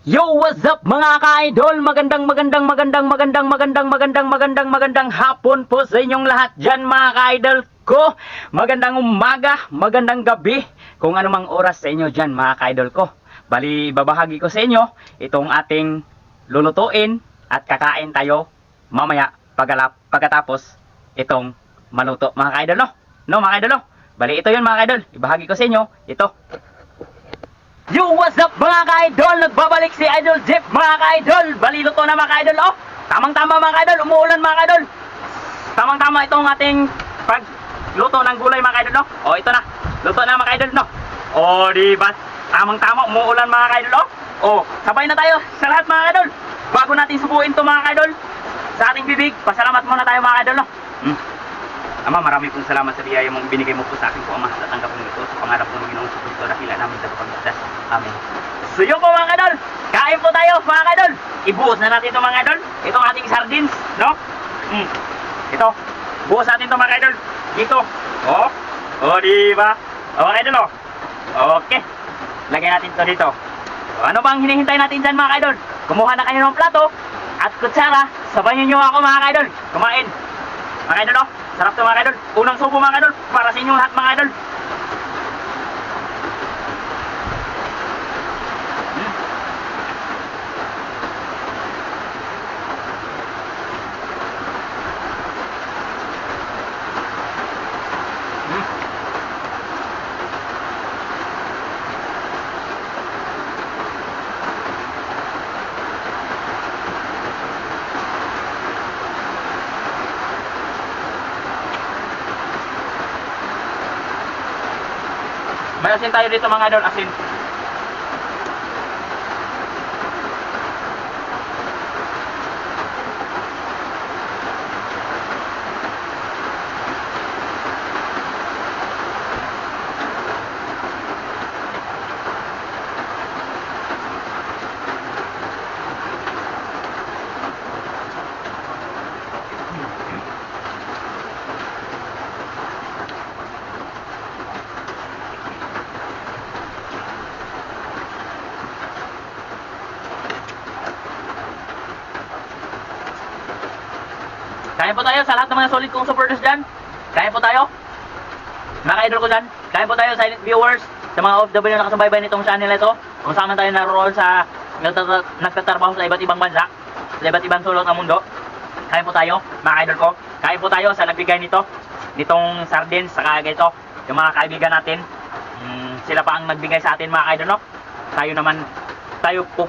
Yo, what's up mga ka-idol? Magandang, magandang, magandang, magandang, magandang, magandang, magandang, magandang hapon po sa inyong lahat dyan mga ka-idol ko. Magandang umaga, magandang gabi, kung anumang oras sa inyo dyan mga ka-idol ko. Bali, babahagi ko sa inyo itong ating lulutuin at kakain tayo mamaya pagkalap, pagkatapos itong maluto mga ka-idol no? No mga ka-idol no? Bali, ito yun mga ka-idol. Ibahagi ko sa inyo, ito. Yo, what's up mga ka-idol? Nagbabalik si Idol Jeff mga ka-idol. Balilo to na mga ka-idol, oh. Tamang-tama mga ka-idol, umuulan mga ka-idol. Tamang-tama itong ating pagluto ng gulay mga ka-idol, no? Oh, ito na. Luto na mga ka-idol, no? Oh, di ba? Tamang-tama, umuulan mga ka-idol, oh. Oh, sabay na tayo sa lahat mga ka-idol. Bago natin subuin to mga ka-idol, sa ating bibig, pasalamat muna tayo mga ka-idol, no? Hmm. Ama, marami pong salamat sa biyaya mong binigay mo po sa akin po, Ama. Ito sa pangarap ng Ginoong sa Kristo dakila namin sa pagpagdas. Amen. So yun po mga kadol, kain po tayo mga kadol. Ibuhos na natin ito mga kadol. Itong ating sardines, no? Mm. Ito, buhos natin ito mga kadol. Dito. Oh, oh di ba? Oh mga kadol, oh. Okay. Lagyan natin ito dito. So, ano bang hinihintay natin dyan mga kadol? Kumuha na kayo ng plato at kutsara. Sabayan nyo ako mga kadol. Kumain. Mga idol, oh. Sarap to mga idol. Unang subo mga idol. Para sa inyong lahat mga idol. May tayo dito mga idol. Asin. Kain po tayo sa lahat ng mga solid kong supporters dyan. Kain po tayo. Mga ka-idol ko dyan. Kain po tayo silent viewers. Sa mga OFW na nakasubaybay nitong channel na ito. Kung saan man tayo naroon sa nagtatra- nagtatrabaho sa iba't ibang bansa. Sa iba't ibang sulok ng mundo. Kain po tayo, mga idol ko. Kain po tayo sa nagbigay nito. Nitong sardines, saka ito. Yung mga kaibigan natin. Mm, sila pa ang nagbigay sa atin mga idol, no? Tayo naman, tayo pupunta